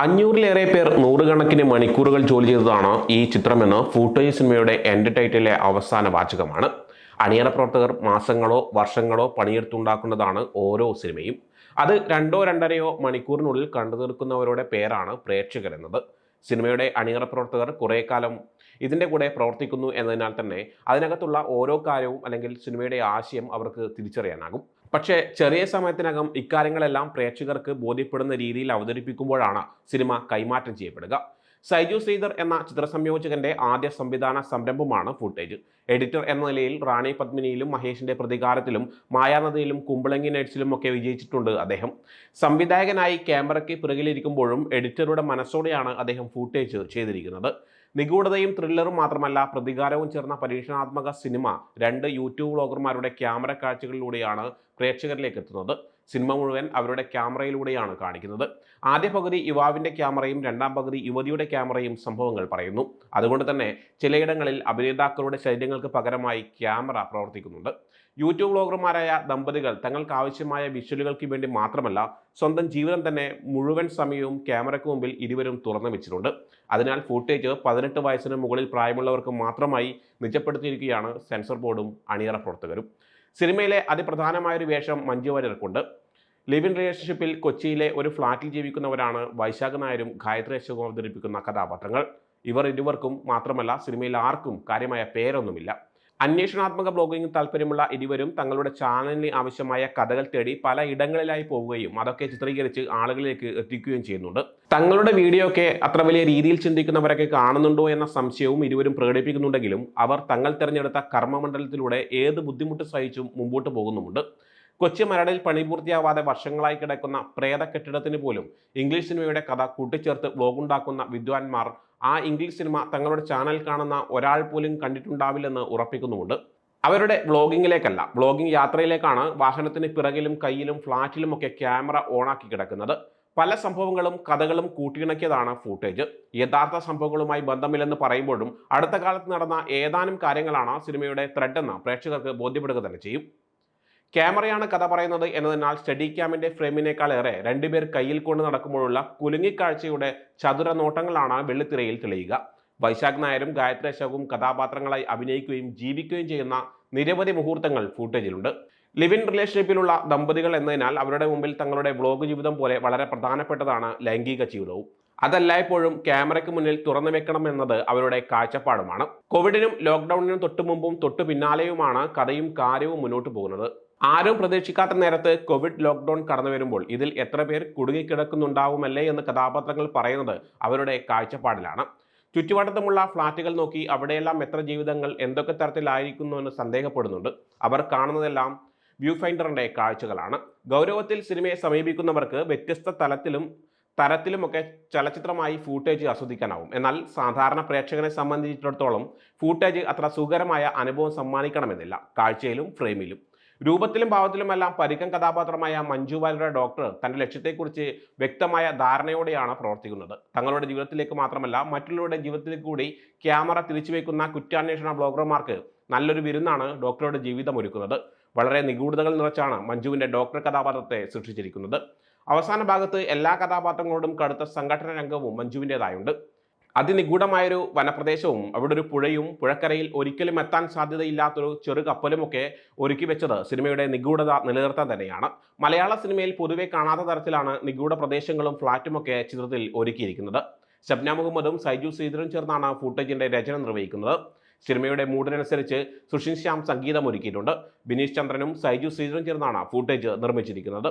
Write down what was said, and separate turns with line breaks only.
അഞ്ഞൂറിലേറെ പേർ നൂറുകണക്കിന് മണിക്കൂറുകൾ ജോലി ചെയ്തതാണ് ഈ ചിത്രമെന്ന് ഫൂട്ടേജ് സിനിമയുടെ എൻഡ് ടൈറ്റിലെ അവസാന വാചകമാണ്. അണിയറ പ്രവർത്തകർ മാസങ്ങളോ വർഷങ്ങളോ പണിയെടുത്തുണ്ടാക്കുന്നതാണ് ഓരോ സിനിമയും. അത് രണ്ടോ രണ്ടരയോ മണിക്കൂറിനുള്ളിൽ കണ്ടു തീർക്കുന്നവരുടെ പേരാണ് പ്രേക്ഷകരെന്നത് സിനിമയുടെ അണിയറ പ്രവർത്തകർ കുറേ കാലം ഇതിന്റെ കൂടെ പ്രവർത്തിക്കുന്നു എന്നതിനാൽ തന്നെ അതിനകത്തുള്ള ഓരോ കാര്യവും അല്ലെങ്കിൽ സിനിമയുടെ ആശയം അവർക്ക് തിരിച്ചറിയാനാകും. പക്ഷേ ചെറിയ സമയത്തിനകം ഇക്കാര്യങ്ങളെല്ലാം പ്രേക്ഷകർക്ക് ബോധ്യപ്പെടുന്ന രീതിയിൽ അവതരിപ്പിക്കുമ്പോഴാണ് സിനിമ കൈമാറ്റം ചെയ്യപ്പെടുക. സൈജു ശ്രീധർ എന്ന ചിത്രസംയോജകന്റെ ആദ്യ സംവിധാന സംരംഭമാണ് ഫുട്ടേജ്. എഡിറ്റർ എന്ന നിലയിൽ റാണി പത്മിനിയിലും മഹേഷിന്റെ പ്രതികാരത്തിലും മായാനദിയിലും കുമ്പളങ്ങി നൈറ്റ്സിലും ഒക്കെ വിജയിച്ചിട്ടുണ്ട് അദ്ദേഹം. സംവിധായകനായി ക്യാമറയ്ക്ക് പിറകിലിരിക്കുമ്പോഴും എഡിറ്ററുടെ മനസ്സോടെയാണ് അദ്ദേഹം ഫുട്ടേജ് ചെയ്തിരിക്കുന്നത്. നിഗൂഢതയും ത്രില്ലറും മാത്രമല്ല പ്രതികാരവും ചേർന്ന പരീക്ഷണാത്മക സിനിമ രണ്ട് യൂട്യൂബ് വ്ളോഗർമാരുടെ ക്യാമറ കാഴ്ചകളിലൂടെയാണ് പ്രേക്ഷകരിലേക്ക് എത്തുന്നത്. സിനിമ മുഴുവൻ അവരുടെ ക്യാമറയിലൂടെയാണ് കാണിക്കുന്നത്. ആദ്യ പകുതി യുവാവിന്റെ ക്യാമറയും രണ്ടാം പകുതി യുവതിയുടെ ക്യാമറയും സംഭവങ്ങൾ പറയുന്നു. അതുകൊണ്ട് തന്നെ ചിലയിടങ്ങളിൽ അഭിനേതാക്കളുടെ ശരീരങ്ങൾക്ക് പകരമായി ക്യാമറ പ്രവർത്തിക്കുന്നുണ്ട്. യൂട്യൂബ് വ്ളോഗർമാരായ ദമ്പതികൾ തങ്ങൾക്ക് ആവശ്യമായ വിഷ്വലുകൾക്ക് വേണ്ടി മാത്രമല്ല സ്വന്തം ജീവിതം തന്നെ മുഴുവൻ സമയവും ക്യാമറയ്ക്ക് മുമ്പിൽ ഇരുവരും തുറന്നു വെച്ചിട്ടുണ്ട്. അതിനാൽ ഫൂട്ടേജ് പതിനെട്ട് വയസ്സിന് മുകളിൽ പ്രായമുള്ളവർക്ക് മാത്രമായി നിജപ്പെടുത്തിയിരിക്കുകയാണ് സെൻസർ ബോർഡും അണിയറ പ്രവർത്തകരും. സിനിമയിലെ അതിപ്രധാനമായൊരു വേഷം മഞ്ജു വാര്യർക്കുണ്ട്. ലിവ് ഇൻ റിലേഷൻഷിപ്പിൽ കൊച്ചിയിലെ ഒരു ഫ്ളാറ്റിൽ ജീവിക്കുന്നവരാണ് വൈശാഖ് നായരും ഗായത്രി അശോകും അവതരിപ്പിക്കുന്ന കഥാപാത്രങ്ങൾ. ഇവർ ഇരുവർക്കും മാത്രമല്ല സിനിമയിൽ ആർക്കും കാര്യമായ പേരൊന്നുമില്ല. അന്വേഷണാത്മക ബ്ലോഗിംഗ് താല്പര്യമുള്ള ഇരുവരും തങ്ങളുടെ ചാനലിന് ആവശ്യമായ കഥകൾ തേടി പല ഇടങ്ങളിലായി പോവുകയും അതൊക്കെ ചിത്രീകരിച്ച് ആളുകളിലേക്ക് എത്തിക്കുകയും ചെയ്യുന്നുണ്ട്. തങ്ങളുടെ വീഡിയോ ഒക്കെ അത്ര വലിയ രീതിയിൽ ചിന്തിക്കുന്നവരൊക്കെ കാണുന്നുണ്ടോ എന്ന സംശയവും ഇരുവരും പ്രകടിപ്പിക്കുന്നുണ്ടെങ്കിലും അവർ തങ്ങൾ തിരഞ്ഞെടുത്ത കർമ്മമണ്ഡലത്തിലൂടെ ഏത് ബുദ്ധിമുട്ട് സഹിച്ചും മുമ്പോട്ട് പോകുന്നുമുണ്ട്. കൊച്ചി മരടിൽ പണി പൂർത്തിയാവാതെ വർഷങ്ങളായി കിടക്കുന്ന പ്രേത കെട്ടിടത്തിന് പോലും ഇംഗ്ലീഷ് സിനിമയുടെ കഥ കൂട്ടിച്ചേർത്ത് വ്ലോഗുണ്ടാക്കുന്ന വിദ്വാൻമാർ ആ ഇംഗ്ലീഷ് സിനിമ തങ്ങളുടെ ചാനൽ കാണുന്ന ഒരാൾ പോലും കണ്ടിട്ടുണ്ടാവില്ലെന്ന് ഉറപ്പിക്കുന്നുമുണ്ട്. അവരുടെ വ്ളോഗിങ്ങിലേക്കല്ല വ്ളോഗിംഗ് യാത്രയിലേക്കാണ് വാഹനത്തിന് പിറകിലും കയ്യിലും ഫ്ലാറ്റിലും ഒക്കെ ക്യാമറ ഓണാക്കി കിടക്കുന്നത്. പല സംഭവങ്ങളും കഥകളും കൂട്ടിയിണക്കിയതാണ് ഫൂട്ടേജ് യഥാർത്ഥ സംഭവങ്ങളുമായി ബന്ധമില്ലെന്ന് പറയുമ്പോഴും അടുത്ത കാലത്ത് നടന്ന ഏതാനും കാര്യങ്ങളാണ് സിനിമയുടെ ത്രെഡെന്ന് പ്രേക്ഷകർക്ക് ബോധ്യപ്പെടുക തന്നെ ചെയ്യും. ക്യാമറയാണ് കഥ പറയുന്നത് എന്നതിനാൽ സ്റ്റഡി ക്യാമിന്റെ ഫ്രെയിമിനേക്കാളേറെ രണ്ടുപേർ കയ്യിൽ കൊണ്ട് നടക്കുമ്പോഴുള്ള കുലുങ്ങിക്കാഴ്ചയുടെ ചതുര നോട്ടങ്ങളാണ് വെള്ളിത്തിരയിൽ തെളിയുക. വൈശാഖ് നായരും ഗായത്രി അശോകും കഥാപാത്രങ്ങളായി അഭിനയിക്കുകയും ജീവിക്കുകയും ചെയ്യുന്ന നിരവധി മുഹൂർത്തങ്ങൾ ഫൂട്ടേജിലുണ്ട് ലിവ് ഇൻ റിലേഷൻഷിപ്പിലുള്ള ദമ്പതികൾ എന്നതിനാൽ അവരുടെ മുമ്പിൽ തങ്ങളുടെ വ്ലോഗ് ജീവിതം പോലെ വളരെ പ്രധാനപ്പെട്ടതാണ് ലൈംഗിക ജീവിതവും. അതല്ലായ്പ്പോഴും ക്യാമറയ്ക്ക് മുന്നിൽ തുറന്നു വെക്കണം എന്നത് അവരുടെ കാഴ്ചപ്പാടുമാണ്. കോവിഡിനും ലോക്ക്ഡൌണിനും തൊട്ടു മുമ്പും തൊട്ടു പിന്നാലെയുമാണ് കഥയും കാര്യവും മുന്നോട്ട് പോകുന്നത്. ആരും പ്രതീക്ഷിക്കാത്ത നേരത്ത് കോവിഡ് ലോക്ക്ഡൌൺ കടന്നു വരുമ്പോൾ ഇതിൽ എത്ര പേർ കുടുങ്ങിക്കിടക്കുന്നുണ്ടാവുമല്ലേ എന്ന് കഥാപാത്രങ്ങൾ പറയുന്നത് അവരുടെ കാഴ്ചപ്പാടിലാണ്. ചുറ്റുവട്ടത്തുമുള്ള ഫ്ളാറ്റുകൾ നോക്കി അവിടെയെല്ലാം എത്ര ജീവിതങ്ങൾ എന്തൊക്കെ തരത്തിലായിരിക്കുന്നു എന്ന് സന്ദേഹപ്പെടുന്നുണ്ട്. അവർ കാണുന്നതെല്ലാം വ്യൂ ഫൈൻഡറിന്റെ കാഴ്ചകളാണ്. ഗൗരവത്തിൽ സിനിമയെ സമീപിക്കുന്നവർക്ക് വ്യത്യസ്ത തലത്തിലും തരത്തിലുമൊക്കെ ചലച്ചിത്രമായി ഫൂട്ടേജ് ആസ്വദിക്കാനാവും. എന്നാൽ സാധാരണ പ്രേക്ഷകനെ സംബന്ധിച്ചിടത്തോളം ഫൂട്ടേജ് അത്ര സുഖകരമായ അനുഭവം സമ്മാനിക്കണമെന്നില്ല. കാഴ്ചയിലും ഫ്രെയിമിലും. രൂപത്തിലും ഭാവത്തിലുമെല്ലാം പരിക്കൻ കഥാപാത്രമായ മഞ്ജു വാര്യരുടെ ഡോക്ടർ തന്റെ ലക്ഷ്യത്തെക്കുറിച്ച് വ്യക്തമായ ധാരണയോടെയാണ് പ്രവർത്തിക്കുന്നത്. തങ്ങളുടെ ജീവിതത്തിലേക്ക് മാത്രമല്ല മറ്റുള്ളവരുടെ ജീവിതത്തിലേക്ക് കൂടി ക്യാമറ തിരിച്ചു വയ്ക്കുന്ന കുറ്റാന്വേഷണ ബ്ലോഗർമാർക്ക് നല്ലൊരു വിരുന്നാണ് ഡോക്ടറുടെ ജീവിതം ഒരുക്കുന്നത്. വളരെ നിഗൂഢതകൾ നിറച്ചാണ് മഞ്ജുവിന്റെ ഡോക്ടർ കഥാപാത്രത്തെ സൃഷ്ടിച്ചിരിക്കുന്നത്. അവസാന ഭാഗത്ത് എല്ലാ കഥാപാത്രങ്ങളോടും കടുത്ത സംഘടന രംഗവും മഞ്ജുവിന്റെതായുണ്ട് അതിനിഗൂഢമായൊരു വനപ്രദേശവും അവിടെ ഒരു പുഴയും പുഴക്കരയിൽ ഒരിക്കലും എത്താൻ സാധ്യതയില്ലാത്തൊരു ചെറു കപ്പലുമൊക്കെ ഒരുക്കി വെച്ചത് സിനിമയുടെ നിഗൂഢത നിലനിർത്താൻ തന്നെയാണ്. മലയാള സിനിമയിൽ പൊതുവെ കാണാത്ത തരത്തിലാണ് നിഗൂഢ പ്രദേശങ്ങളും ഫ്ളാറ്റുമൊക്കെ ചിത്രത്തിൽ ഒരുക്കിയിരിക്കുന്നത്. ഷബ്ന മുഹമ്മദും സൈജു ശ്രീധരൻ ചേർന്നാണ് ഫൂട്ടേജിന്റെ രചന നിർവഹിക്കുന്നത്. സിനിമയുടെ മൂഡിനനുസരിച്ച് സുഷിൻ ശ്യാം സംഗീതം ഒരുക്കിയിട്ടുണ്ട്. ബിനീഷ് ചന്ദ്രനും സൈജു ശ്രീധരൻ ചേർന്നാണ് ഫുട്ടേജ് നിർമ്മിച്ചിരിക്കുന്നത്.